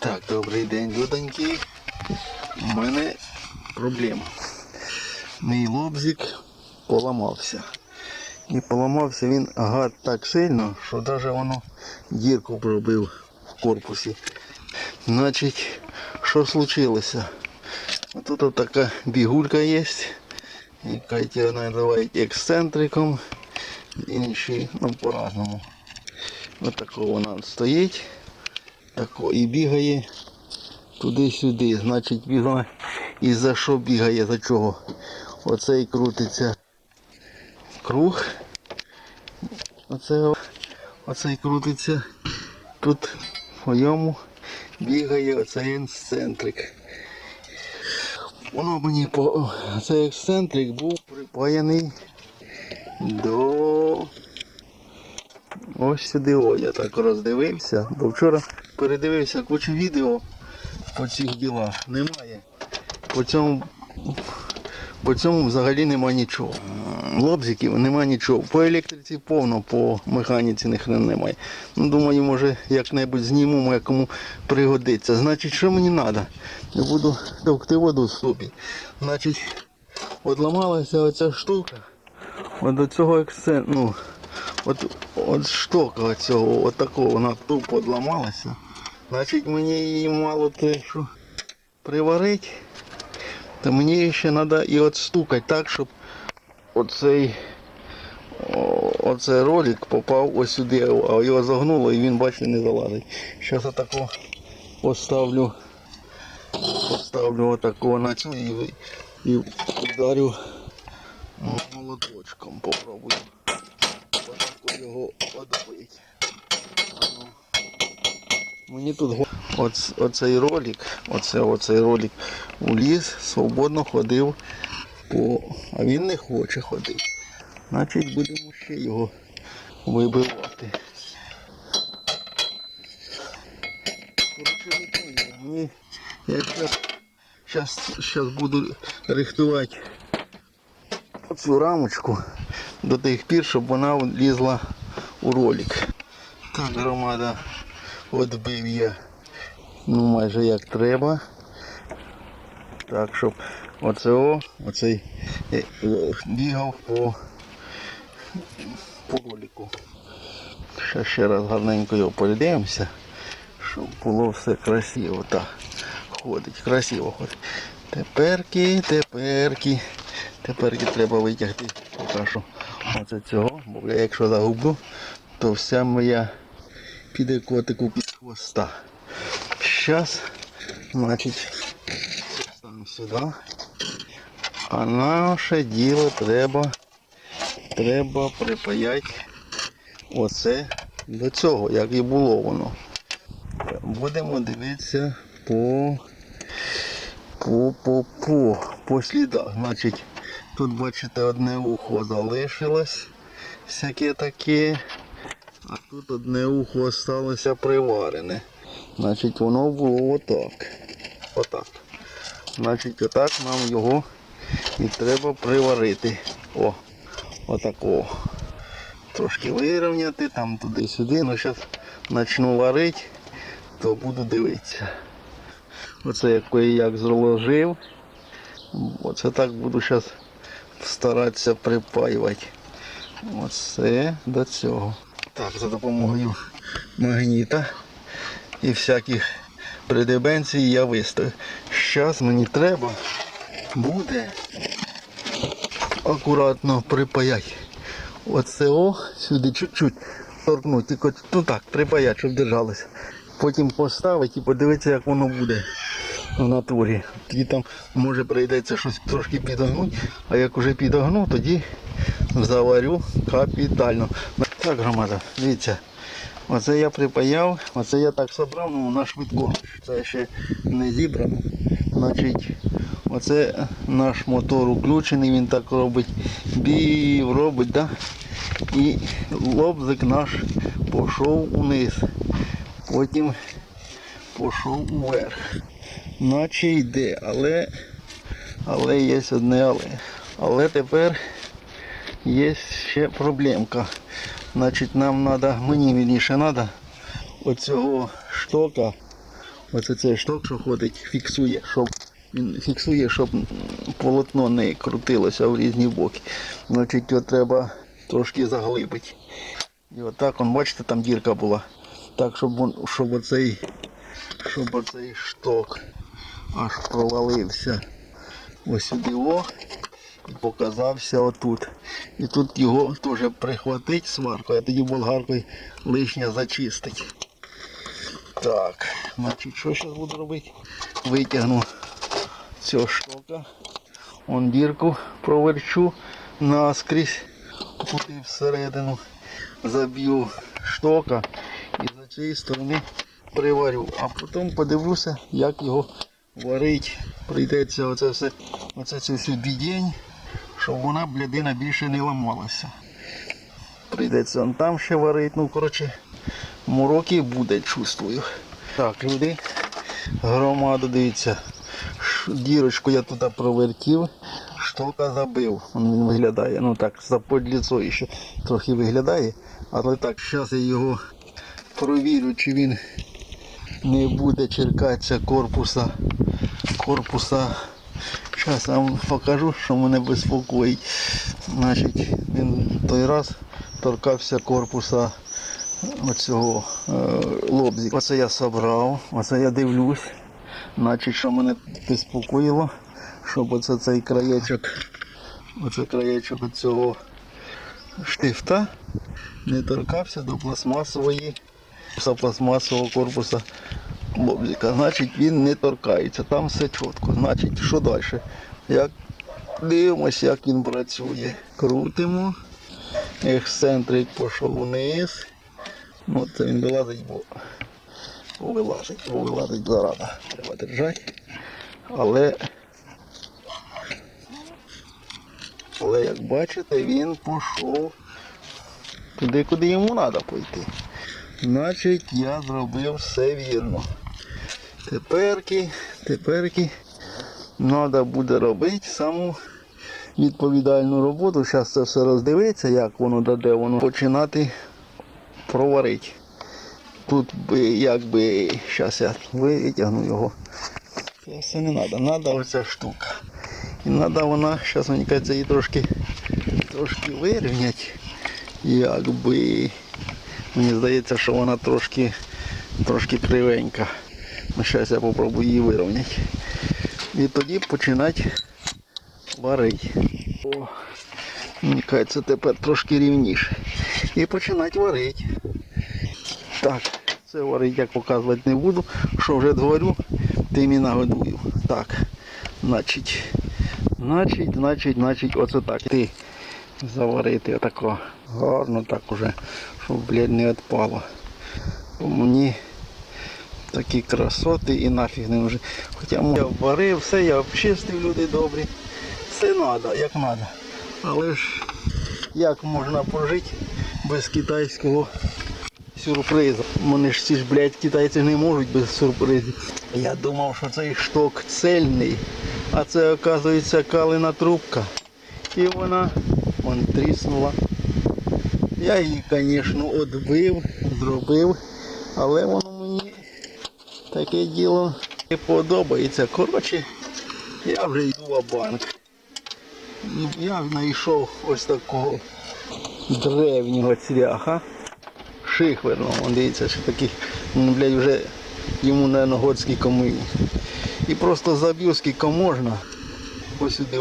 Так, добрий день, людоньки. У мене проблема. Мій лобзик поламався. І поламався він гад так сильно, що навіть воно дірку пробив в корпусі. Значить, що случилося? Тут така бігулька є, яка його називають ексцентриком. Інші, ну по-разному. Ось такого вона стоїть. Тако, і бігає туди-сюди. Значить, бігає. І за що бігає? За чого? Оцей крутиться круг. Оце, оцей крутиться. Тут по ньому бігає оцей ексцентрик. Воно мені по цей ексцентрик був припаяний до ось сюди. О, я так роздивився, бо вчора передивився кучу відео по цих ділах. Немає. По цьому, по цьому взагалі нема нічого. Лобзиків нема нічого. По електриці повно, по механіці ні немає. Ну, думаю, може як-небудь знімемо, як кому пригодиться. Значить, що мені треба? Я буду товкти воду в ступі. Значить, от ламалася оця штука. От до цього ексцен, ну, от, от штока оцього, от такого, вона тупо одламалася. Значить мені її мало те, що приварити, то мені ще треба і от стукати так, щоб оцей, оцей ролик попав ось сюди, а його загнуло і він, бачите, не залазить. Зараз я тако поставлю, поставлю отакого на цю і, і ударю молоточком попробую. Його одбити. Ну, Мені тут оц, оцей ролик, оце, оцей ролик у ліс свободно ходив по. А він не хоче ходити. Значить будемо ще його вибивати. Коротше, не. Я зараз, буду рихтувати цю рамочку до тих пір, щоб вона лізла у ролик. Так, громада, відбив я ну майже як треба. Так, щоб оце оцей е, бігав по, по ролику. Ще ще раз гарненько його подивимося, щоб було все красиво. Так, ходить, красиво ходить. Теперки, теперки. Теперки треба витягти поки що оце цього, бо я якщо загублю, то вся моя піде котику під хвоста. Зараз, значить, ставимо сюди. А наше діло треба, треба припаяти оце до цього, як і було воно. Будемо дивитися по по, по, по, по слідах. Значить, тут бачите одне ухо залишилось, всяке таке. А тут одне ухо осталося приварене. Значить воно було отак. Отак. Значить отак нам його і треба приварити. О, отакого. Трошки вирівняти, там туди-сюди. Ну зараз почну варити, то буду дивитися. Оце як я як зложив. Оце так буду зараз старатися припаювати. Оце до цього. Так, за допомогою магніта і всяких придебенцій я виставив. Зараз мені треба буде акуратно припаяти. Оце о, сюди чуть-чуть торкнути, тільки ну так, припаяти, щоб держалося. Потім поставити і подивитися, як воно буде в натурі. Тоді там може прийдеться щось трошки підогнути, а як вже підогну, тоді заварю капітально. Так, громада, дивіться. Оце я припаяв, оце я так собрав, ну на швидко. Це ще не зібрано. Значить, оце наш мотор включений, він так робить, бів робить, да? і лобзик наш пішов униз. Потім пішов уверх. Наче йде, але, але є одне але. Але тепер є ще проблемка. Значить, нам треба, мені вірніше треба оцього штока Оце цей шток, що ходить, фіксує, щоб він фіксує, щоб полотно не крутилося в різні боки. Значить, його треба трошки заглибити. І отак, бачите, там дірка була. Так, щоб, щоб оцей, щоб оцей шток аж провалився ось сюди і показався отут. І тут його теж прихватить сваркою, а тоді болгаркою лишнє зачистить. Так, значить, що зараз буду робити? Витягну цього штока. Он дірку проверчу наскрізь туди всередину. Заб'ю штока і за цієї сторони приварю. А потім подивлюся, як його варить. Прийдеться оце все, оце цю всю бідень, щоб вона блядина більше не ламалася. Прийдеться он там ще варити. Ну, коротше, мороки буде, чувствую. Так, люди, громада, дивіться. Дірочку я туди провертів, штока забив. Він виглядає. Ну так, за подліцо ще трохи виглядає. Але так, зараз я його провірю, чи він не буде черкатися корпуса. Корпуса. Зараз я вам покажу, що мене безпокоїть. Значить, він той раз торкався корпуса оцього е, лобзика. Оце я собрав, оце я дивлюсь. Значить, що мене безпокоїло, щоб оце цей краєчок, оце краєчок цього штифта не торкався до пластмасової пластмасового корпуса лобзика. Значить він не торкається, там все чітко. Значить, що далі? Як дивимося, як він працює. Крутимо. Ексцентрик пішов вниз. Ну, це він вилазить, бо вилазить, бо вилазить зарада. Треба держати. Але, але як бачите, він пішов туди, куди йому треба пойти. Значить, я зробив все вірно. Теперки, теперки треба буде робити саму відповідальну роботу. Зараз це все роздивиться, як воно даде, воно починати проварити. Тут би якби, зараз я витягну його. Це все не треба, треба оця штука. І треба вона, зараз мені кажеться, її трошки, трошки вирівняти. Якби. Мені здається, що вона трошки, трошки кривенька. Ну, зараз я попробую її вирівняти. І тоді починати варити. О, мені кажеться, тепер трошки рівніше. І починати варити. Так, це варити як показувати не буду. Що вже дворю, тим і нагодую. Так, значить, значить, значить, значить, оце так. Ти заварити отако гарно так уже, щоб блядь, не відпало. Мені такі красоти і нафіг не вже. Хоча я варив, все, я обчистив, люди добрі. Все треба, як треба. Але ж як можна прожити без китайського сюрпризу? Вони ж ці ж, блядь, китайці не можуть без сюрпризів. Я думав, що цей шток цельний, а це, оказується, калина трубка. І вона вон тріснула. Я її, звісно, відбив, зробив, але воно мені таке діло не подобається. Коротше, я вже йду в банк. Я знайшов ось такого древнього цвяха. Шихверного, дивіться, що такий, ну, блядь, вже йому, мабуть, год скільки мені. І просто заб'ю скільки можна. Ось сюди.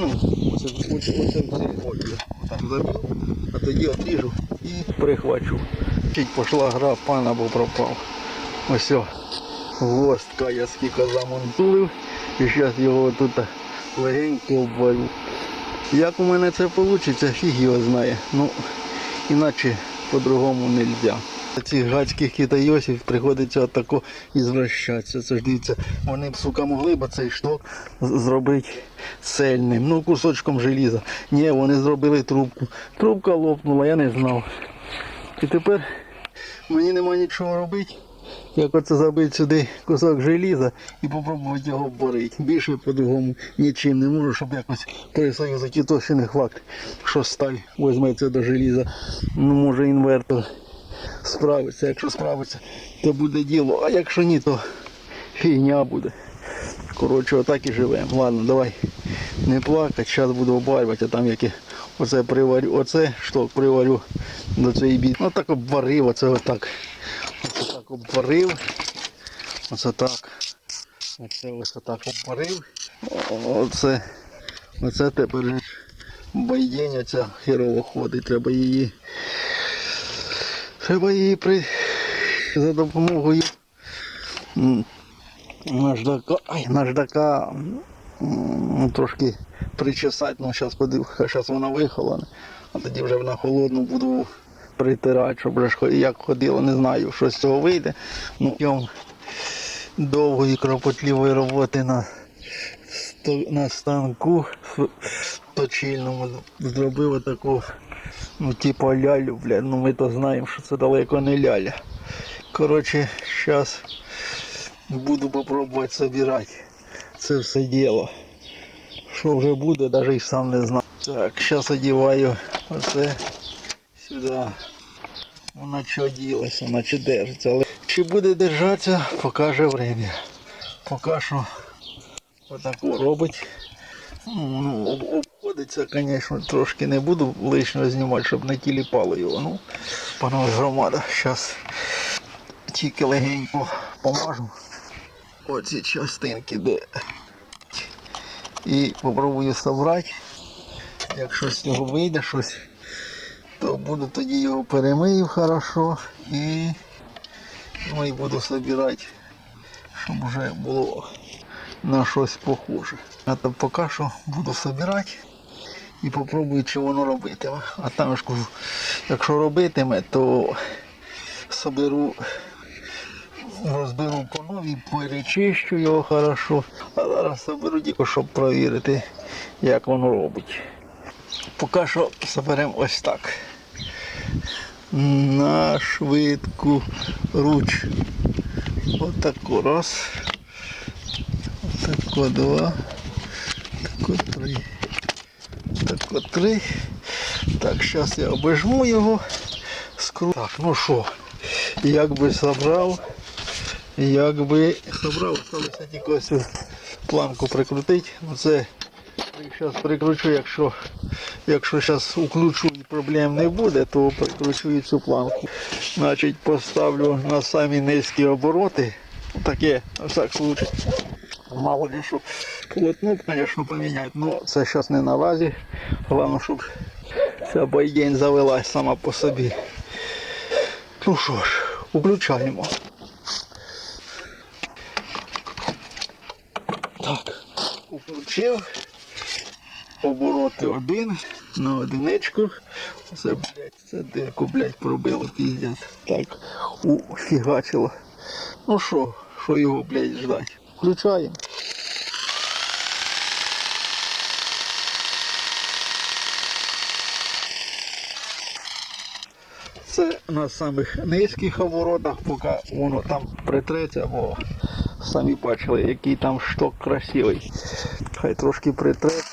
Ну, оце, оце, оце, оце, оце, забив, а тоді отріжу і прихвачу. Чуть пішла гра, пан або пропав. Ось гостка я скільки замонтулив і зараз його тут легенько обвалю. Як у мене це вийде, фіг його знає. Ну, іначе по-другому не можна. Цих гадських китайосів приходиться отако ізвращатися. Це ж дивіться, вони б, сука, могли б цей шток зробити цельним, ну кусочком желіза. Ні, вони зробили трубку. Трубка лопнула, я не знав. І тепер мені нема нічого робити. Як оце забити сюди кусок желіза і попробувати його борити. Більше по-другому нічим не можу, щоб якось присоюзити. І то ще не факт, що сталь візьметься до желіза. Ну, може інвертор справиться. Якщо справиться, то буде діло. А якщо ні, то фігня буде. Коротше, отак і живемо. Ладно, давай не плакати, зараз буду обварювати, а там яке оце приварю, оце шток приварю до цієї біди. Ну так обварив, оце отак. Оце так обварив. Оце так. Оце ось отак обварив. Оце, оце тепер же байдєння ця херово ходить. Треба її. Треба її при за допомогою наждака. Ай, наждака трошки причесати, ну зараз подив, зараз вона вихолона, а тоді вже на холодну буду притирати, щоб вже як ходило, не знаю, що з цього вийде. Ну, довгої кропотливої роботи на, на станку точильному зробив отаку, ну, типу лялю, бля. Ну ми то знаємо, що це далеко не ляля. Коротше, зараз буду попробувати собирати це все діло. Що вже буде, навіть і сам не знаю. Так, зараз одіваю оце сюди. Вона що ділася, вона чи держиться. Але чи буде держатися, покаже время. Поки що отаку робить. Ну, об- обходиться, звісно, трошки не буду лишнього знімати, щоб не тіліпало його. Ну, панове громада, зараз тільки легенько помажу оці частинки, де і попробую собрати. Якщо з цього вийде щось, то буду тоді його перемию хорошо і, ну, і буду собирати, щоб вже було на щось похоже. А то поки що буду собирати і попробую, чи воно робитиме. А там ж кажу, якщо робитиме, то соберу розберу по новій, перечищу його хорошо. А зараз соберу тільки, щоб провірити, як воно робить. Поки що соберемо ось так. На швидку руч. Отако раз. Отако два. Тако три. Три. Так, зараз я обожму його. Скру... Так, ну що, як би собрав. Якби собрав, залишилося тільки ось планку прикрутити. Ну це зараз прикручу, якщо якщо зараз уключу і проблем не буде, то прикручу і цю планку. Значить поставлю на самі низькі обороти. Таке, на всяк случай. Мало ли що полотно, звісно, поміняти, але це зараз не на разі. Головне, щоб ця байдень завелась сама по собі. Ну що ж, включаємо. Так, включив. Обороти один на одиничку. Це, блядь, це дирку, блядь, пробило, піздець. Так, уфігачило. Ну що, що його, блядь, ждать? Включаємо. Це на самих низьких оборотах, поки воно там притреться, бо самі бачили, який там шток красивий. Хай трошки притреться.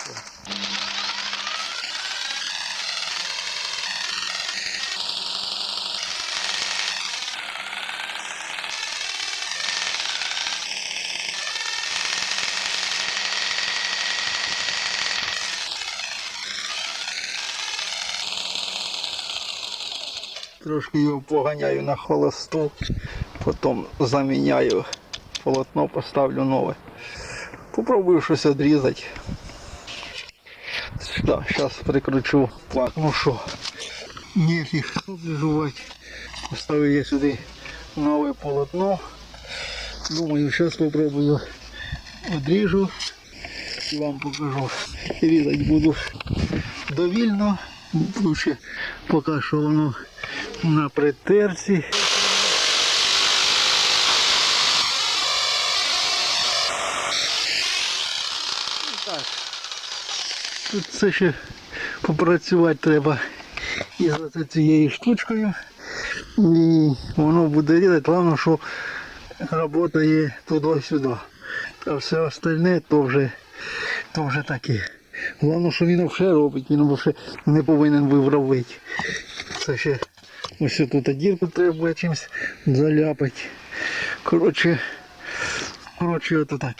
Трошки його поганяю на холосту, потім заміняю полотно, поставлю нове. Попробую щось відрізати. Да, зараз прикручу плак. Ну що, нефіг оближувати. Поставив я сюди нове полотно. Думаю, зараз попробую відріжу і вам покажу. Різати буду довільно. Лучше поки що воно на притерці. Тут це ще попрацювати треба із оце цією штучкою. І воно буде різати. Головне, що робота є туди-сюди. А все остальне то вже, то вже таке. Головне, що він все робить, він взагалі не повинен робити. Це ще Ось тут дірку треба буде чимось заляпати. Коротше, коротше, ото так.